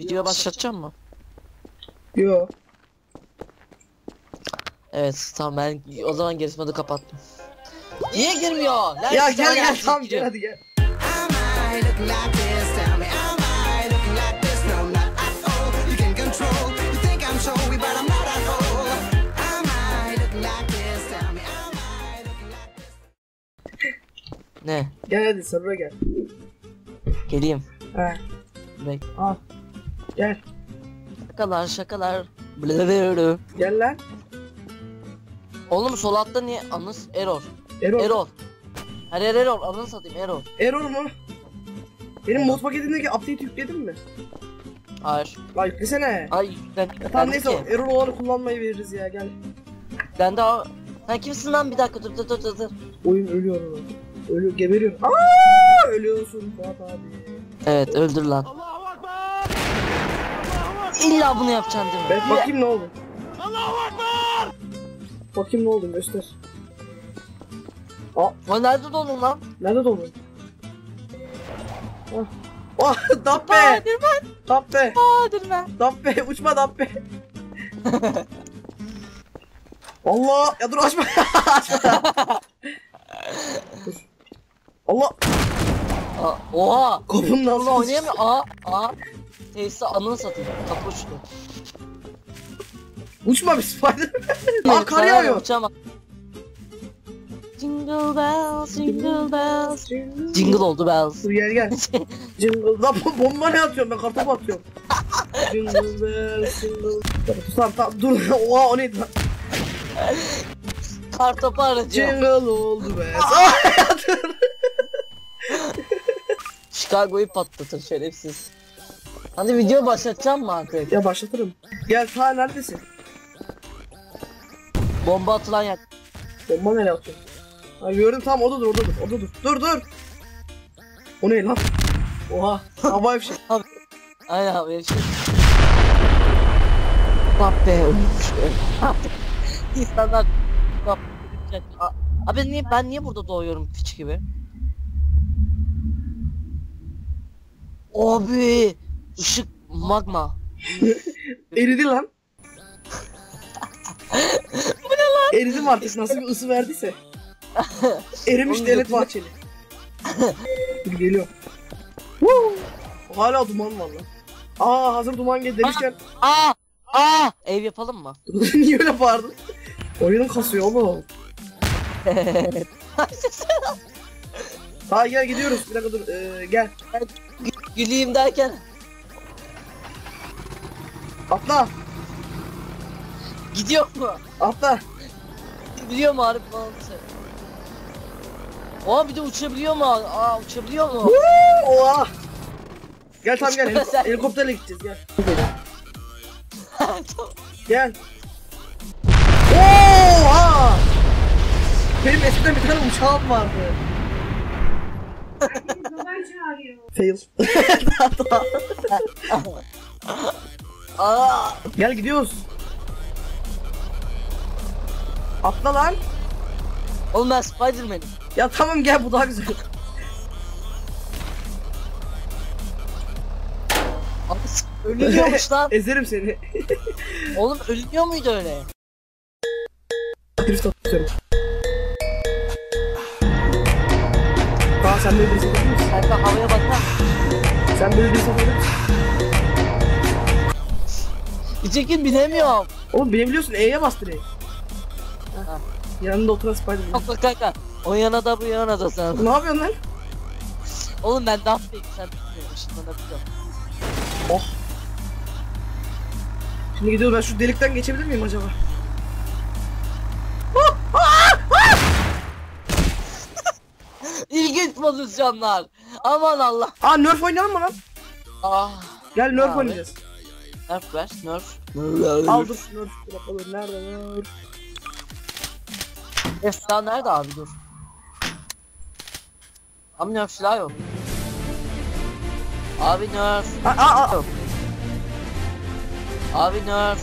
Video başlatacağım mı? Yo. Evet tamam ben o zaman de kapattım. Niye girmiyor? Lan Ya gel gel tamam gel hadi gel. Am I looking like this? Tell me, am I looking like this? No, not at all. You can control. You think I'm showy, but I'm not at all. Am I looking like this? Tell me, am I looking like this? Ne? Gel hadi sabra gel. Geleyim. He. Bek. Al. Gel. Şakalar şakalar. Blırırı. Gel lan. Oğlum sol altta niye? Anız error. Error. Error. Her yer error. Anını satayım error. Error mu? Benim mod paketindeki update yükledin mi? Hayır. Lan yüklesene. Ay ben Tamam neyse ki. error olanı kullanmayı veririz ya gel. Ben daha sen kimsin lan bir dakika dur dur dur dur. dur. Oyun ölüyor lan. Ölüyor geberiyor. Aa ölüyorsun Fuat abi. Evet öldür lan. İlla bunu yapacaksın değil mi? Ben bakayım ne oldu. Bakayım ne oldu göster. O nerede donun lan? Nerede doldun? Ah. Oh, Dabbe! Spiderman. Dabbe! Spiderman. Dabbe! Uçma Dabbe! Allah! Ya dur açma! açma! dur. Allah! Aa, Oha. Kapının altına oynayamıyor. Aa aa. Tesisi anını satayım. Kapı uçtu. Uçma bir spider! Aa kar yağıyor! Uçamam. Jingle bells, jingle bells. Jingle oldu bells. Dur gel gel. Jingle. Lan bomba ne atıyorum ben kartopu atıyorum. jingle bells, jingle. Tamam tamam dur. Oha o neydi lan? Kartopu aracı. Jingle oldu be. Chicago'yu patlatır şerefsiz. Hadi video başlatacağım mı artık? ya başlatırım. Gel ta neredesin? Bomba atılan yer. Bomba nereye atıyor? Ha gördüm tamam o da dur o da dur dur. Dur dur. O ne lan? Oha. Hava ifşa. Aynen abi şey. Bak be. İnsanlar bak. Abi niye ben niye burada doğuyorum piç gibi? Abi ışık magma. Eridi lan. Bu ne lan? Eridi mi artık nasıl bir ısı verdiyse. Erimiş devlet bahçeli. Dur geliyor. Woo! Hala duman var lan. Aa hazır duman gel demişken Aa! Aa! Ev yapalım mı? niye öyle bağırdın? Oyunun kasıyor oğlum. Ha gel gidiyoruz. Bir dakika dur. Ee, gel. Güleyim derken Atla. gidiyor mu? Atla. Biliyor mu Arif falan Aa bir de uçabiliyor mu? Aa uçabiliyor mu? Oha. Gel tamam gel. Helik- helikopterle gideceğiz gel. Gel. Oha! Benim eskiden bir tane uçağım vardı. Fail. Aa! Gel gidiyoruz. Atla lan. Oğlum ben Spiderman'im. Ya tamam gel bu daha güzel. Ölünüyormuş lan. Ezerim seni. Oğlum ölünüyor muydu öyle? Drift atıyorum. Daha sen böyle atabilir misin? Sen havaya bakma. Sen böyle? Bir çekin binemiyorum. Oğlum binebiliyorsun E'ye bas direkt. Ha. Yanında oturan Spiderman. Kanka kanka. O yana da bu yana da sen. ne yapıyorsun lan? Oğlum ben değil sen bilmiyorsun. Işınlanabiliyorum. Şimdi gidiyoruz ben şu delikten geçebilir miyim acaba? İlginç pozisyonlar. Aman Allah. Aa nerf oynayalım mı lan? Ah. Gel nerf oynayacağız. Nerf ver. Nerf. Al dur nerf. Dur nerede nerf? Efsa nerede abi dur. Abi nerf silah yok. Abi nerf. Aa, aa, aa. Abi nerf.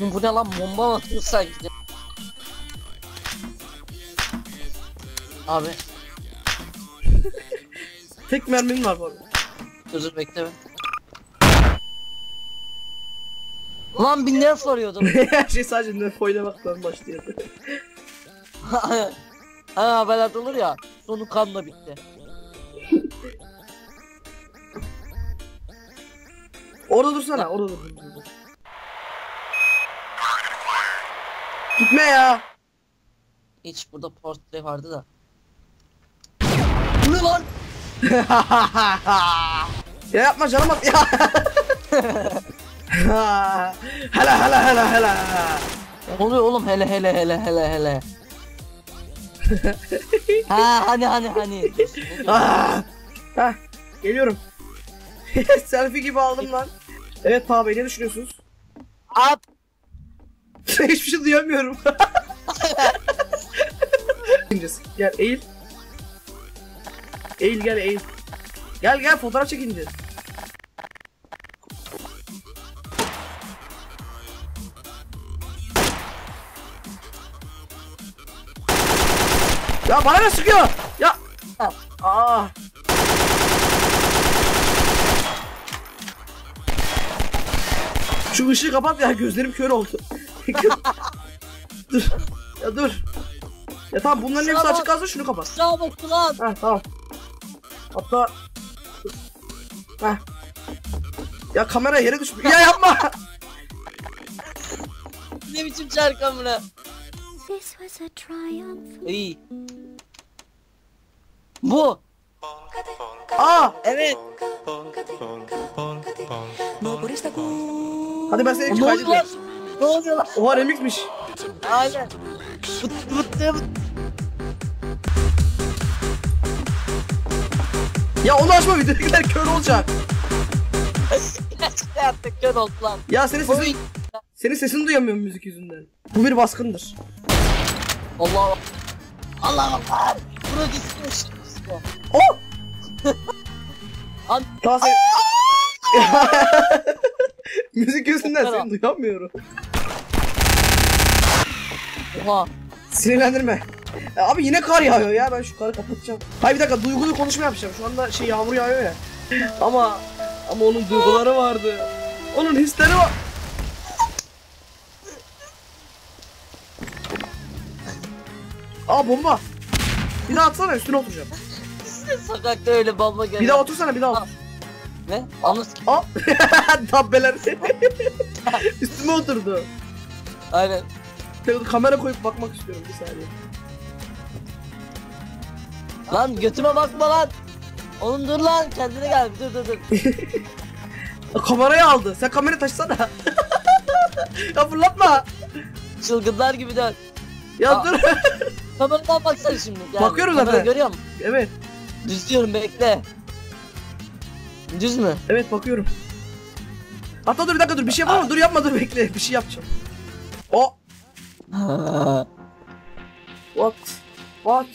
Bu ne lan bomba atıyor sanki? Abi Tek mermim var bu arada. dur dur bekle be. Lan bir nerf arıyordum. Her şey sadece nerf oynamaktan başlıyor. ha haberlerde olur ya. Sonu kanla bitti. Orada dursana, orada dur. Gitme ya. Hiç burada portre vardı da. Ne lan? ya yapma canım at ya. hala hala hala. Ne oluyor oğlum hele hele hele hele hele. ha hani hani hani. Diyorsun? Ah! Hah, geliyorum. Selfie gibi aldım lan. Evet Bey ne düşünüyorsunuz? At. Hiçbir şey duyamıyorum. Gel eğil. Eğil gel eğil. Gel gel fotoğraf çekineceğiz. Ya bana ne sıkıyor? Ya. Aa. Şu ışığı kapat ya gözlerim kör oldu. dur. Ya dur. Ya tamam bunların hepsi açık kalsın şunu kapat. Baktı lan. Ha tamam. Hatta Ha. Ya kamera yere düşmüş. Ya yapma. Ne biçim çar kamera. This was a triumph. İyi. Bu. Aa. Evet. Hadi ben seni kaydedeyim. Ne oluyor lan? Oha remixmiş. Aynen. Vıt vıt vıt. Ya onu açma videodakiler kör olacak. Yaptık kör oldu lan. Ya senin sesin, senin sesini duyamıyorum müzik yüzünden. Bu bir baskındır. Allah Allah Allah. Burada gitmiş. Oh! An Daha sen... müzik yüzünden seni duyamıyorum. Oha. Sinirlendirme. Ya abi yine kar yağıyor ya ben şu karı kapatacağım. Hayır bir dakika duygulu konuşma yapacağım. Şu anda şey yağmur yağıyor ya. Ama ama onun duyguları vardı. Onun hisleri var. Aa bomba. Bir daha atsana üstüne oturacağım. Sokakta öyle bomba görüyor. Bir daha otursana bir daha otur. Ne? Anız ki. Aa. Dabbeler. Üstüme oturdu. Aynen. Kamera koyup bakmak istiyorum bir saniye. Lan götüme bakma lan. Oğlum dur lan kendine gel. Dur dur dur. Kamerayı aldı. Sen kamerayı taşısana. ya fırlatma. Çılgınlar gibi dön. Ya Aa. dur. Kameradan baksana şimdi. Gel. Bakıyorum zaten. Görüyor musun? evet. Düz diyorum bekle. Düz mü? Evet bakıyorum. Hatta dur bir dakika dur bir şey yapamam dur yapma dur bekle bir şey yapacağım. O what what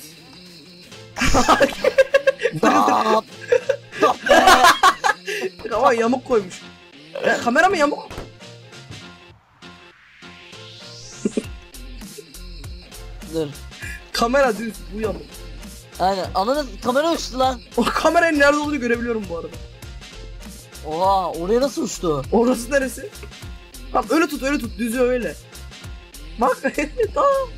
Dap. ama yamuk koymuş. Ya, kamera mı yamuk? dur. Kamera düz bu yamuk. Aynen. Ananın kamera uçtu lan. O kameranın nerede olduğunu görebiliyorum bu arada. Oha oraya nasıl uçtu? Orası neresi? Tamam öyle tut öyle tut düzü öyle. Bak tamam.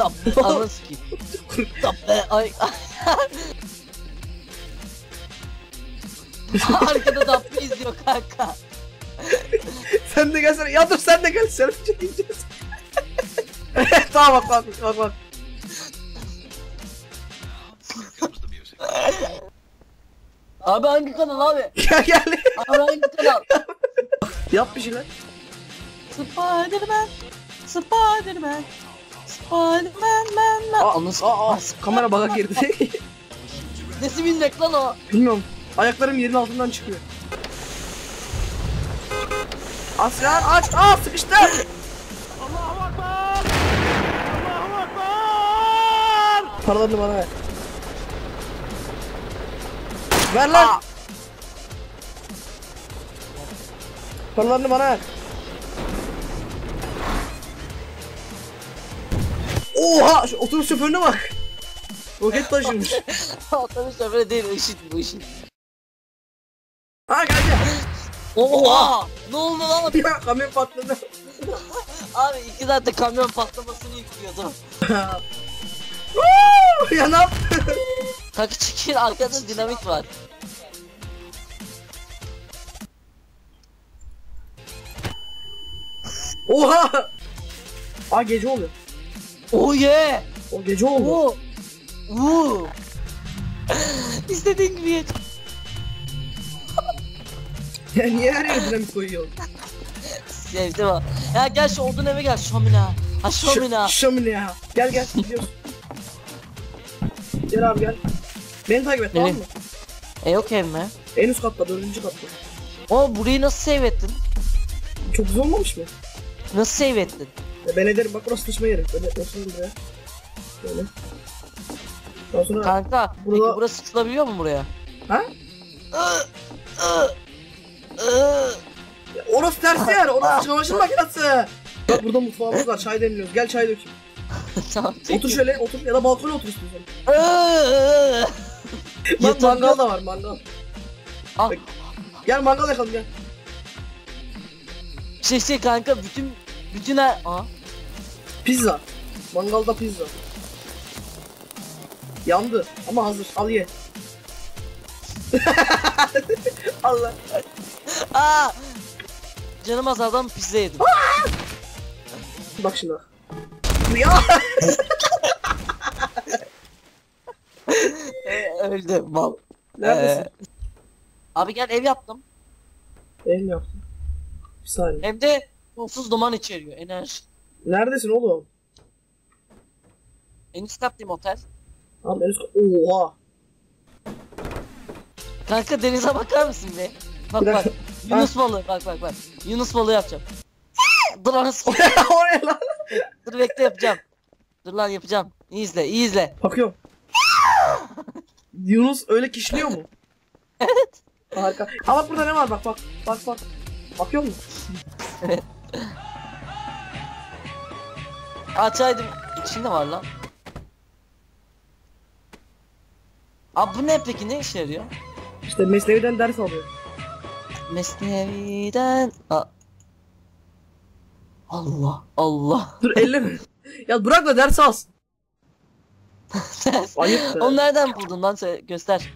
Dap. Ananı sikeyim. Dap be. Ay. Arkada Dabbe izliyor kanka. Sen de gelsene. Ya dur sen de gel selfie çekeceğiz. tamam bak bak bak bak. Abi hangi kanal abi? Gel gel. Abi hangi kanal? Yap bir şeyler. Spiderman. Spiderman. Aa, Anasını aa, aa, kamera baga girdi. Nesi binmek lan o? Bilmiyorum. Ayaklarım yerin altından çıkıyor. Aslan aç. Aa sıkıştı. Allahu Ekber. Allahu Ekber. Paralarını bana ver. Ver lan. Paralarını bana ver. Oha şu otobüs şoförüne bak. Roket taşımış. Otobüs şoförü değil ışık bu ışık. ha geldi. Oha! Ne oldu lan? Ya kamyon patladı. Abi iki saattir kamyon patlamasını yüklüyordum. Ya ne yaptın? Kanka çekil arkada dinamit var. Oha. Aa gece oluyor. Oh yeah! O gece oldu. Oo! Woo! İstediğin gibi ye. Ya niye her yere dinamit koyuyorsun? Sevdim ha. Ya gel şu odun eve gel Şomina. Ha Şomina. Ş- Şömine ya. Gel gel gidiyoruz. Gel abi gel. Beni takip et tamam mı? E yok ev mi? En üst katta dördüncü katta. O burayı nasıl save ettin? Çok güzel olmamış mı? Nasıl save ettin? Ya ben ederim bak burası sıçma yeri. Böyle oturun buraya. Böyle. Daha sonra... Kanka Burada- peki burası sıçılabiliyor mu buraya? Ha? Ya orası ters yer. Orası çamaşır makinesi. Bak burada mutfağımız var. Çay demliyoruz. Gel çay dökeyim. tamam Otur şöyle otur ya da balkona otur istiyorsan. Bak Yatabiliyor- mangal da var mangal. Al. Gel mangal yakalım gel. Şey şey kanka bütün bütün her... Aa. Pizza. Mangalda pizza. Yandı ama hazır. Al ye. Allah. Aa! Canım azaldan pizza yedim. Bak şimdi. Ya. Ee, Öldü mal. Neredesin? Ee, Abi gel ev yaptım. El mi yaptın? Bir saniye. Hem de sonsuz duman içeriyor enerji. Neredesin oğlum? En üst kattayım otel. Abi en üst Oha. Kanka denize bakar mısın be? Bak bak. Yunus balığı bak bak bak. Yunus balığı yapacağım. Dur lan o ne lan? dur bekle yapacağım. Dur lan yapacağım. İyi izle iyi izle. Bakıyorum. Yunus öyle kişniyor mu? Evet. Harika. Ha bak burada ne var bak bak. Bak bak. Bakıyor musun? Açaydım. İçinde var lan. Abi bu ne peki ne işe yarıyor? İşte Mesnevi'den ders alıyor. Mesnevi'den... Aa. Allah Allah. Dur elleme. ya bırak da ders alsın. Ayıp. Onu nereden buldun lan söyle göster.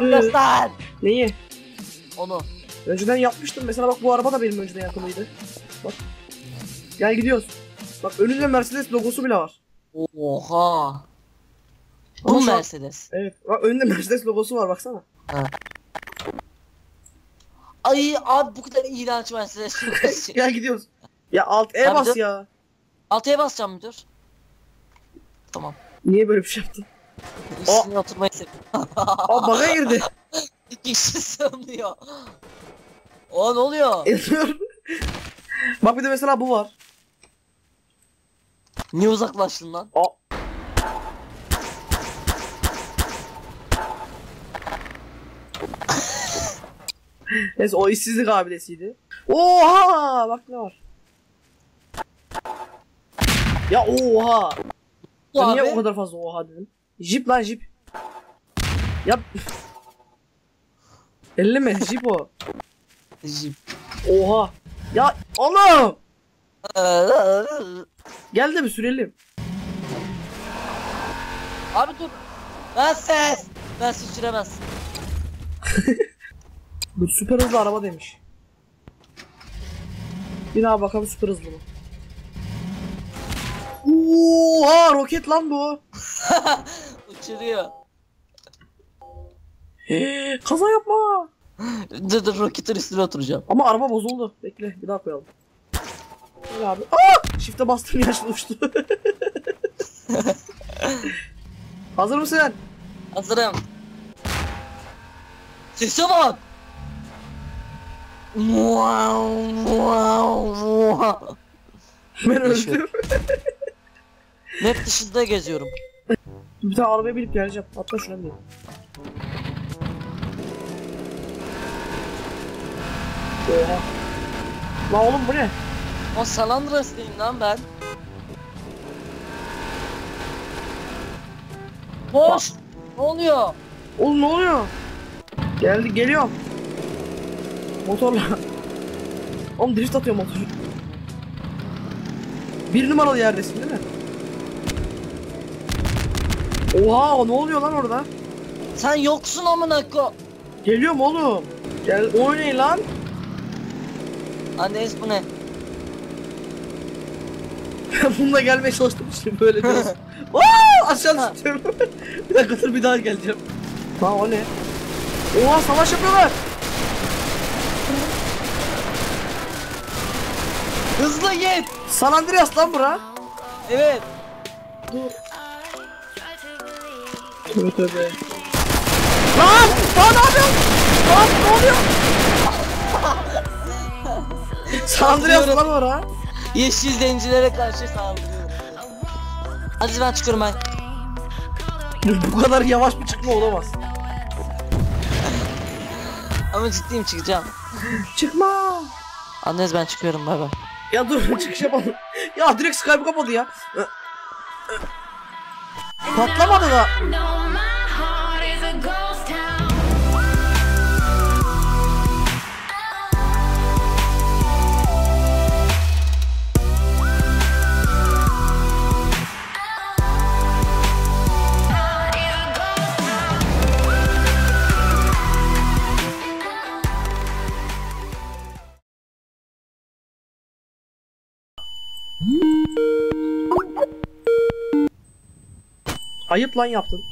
Göster. Neyi? Onu. Önceden yapmıştım. Mesela bak bu araba da benim önceden yakınıydı. Bak. Gel gidiyoruz. Bak önünde Mercedes logosu bile var. Oha. Bu Ama şu an- Mercedes. Evet. Bak önünde Mercedes logosu var baksana. Ay abi bu kadar iğrenç Mercedes. Gel gidiyoruz. Ya alt E Abi bas dur. ya. Altıya basacağım müdür. Tamam. Niye böyle bir şey yaptın? Üstüne oturmayı seviyorum. Aa baga girdi. İki kişi sığmıyor. O ne oluyor? Ediyor. Bak bir de mesela bu var. Niye uzaklaştın lan? Aa. Neyse o işsizlik abidesiydi. Oha! Bak ne var. Ya oha! Ben niye o kadar fazla oha dedim? Jip lan jip. Ya Elleme jip o. Jip. Oha. Ya oğlum! Gel de bir sürelim. Abi dur. Ben ses. Ben süremezsin. Bu süper hızlı araba demiş. Bir daha bakalım süper hızlı mı? Oha roket lan bu. Uçuruyor. Hee, Kaza yapma. Dur dur roketin üstüne oturacağım. Ama araba bozuldu. Bekle bir daha koyalım. Gel abi. Aa! Shift'e bastım yaşlı uçtu. Hazır mısın? Hazırım. Sese bak. Wow, wow, wow. Ben öldüm. Map dışında geziyorum. bir tane arabaya binip geleceğim. Hatta şuna bineyim. Oha. Lan oğlum bu ne? O San Andreas'tayım lan ben. Boş. Ne oluyor? Oğlum ne oluyor? Geldi geliyor. Motorla. Oğlum drift atıyor motor. Bir numaralı yerdesin değil mi? Oha ne oluyor lan orada? Sen yoksun amına ko. Geliyorum oğlum. Gel oynayın lan. Anne bu ne? Bununla gelmeye çalıştım işte böyle biraz. Aa, aşağı tutuyorum. bir dakika dur bir daha geleceğim. Ha o ne? Oha savaş yapıyorlar. Hızlı git. San Andreas lan bura. Evet. Tövbe tövbe. Lan! Lan ne yapıyorsun? Lan ne oluyor? Andreas lan ora. Yeşil zencilere karşı saldırıyorum. Hadi ben çıkıyorum ben. Bu kadar yavaş bir çıkma olamaz. Ama ciddiyim çıkacağım. Çıkma. Annez ben çıkıyorum bay bay. Ya dur çıkış yapalım. Ya direkt Skype kapadı ya. Patlamadı da. Ayıp lan yaptın.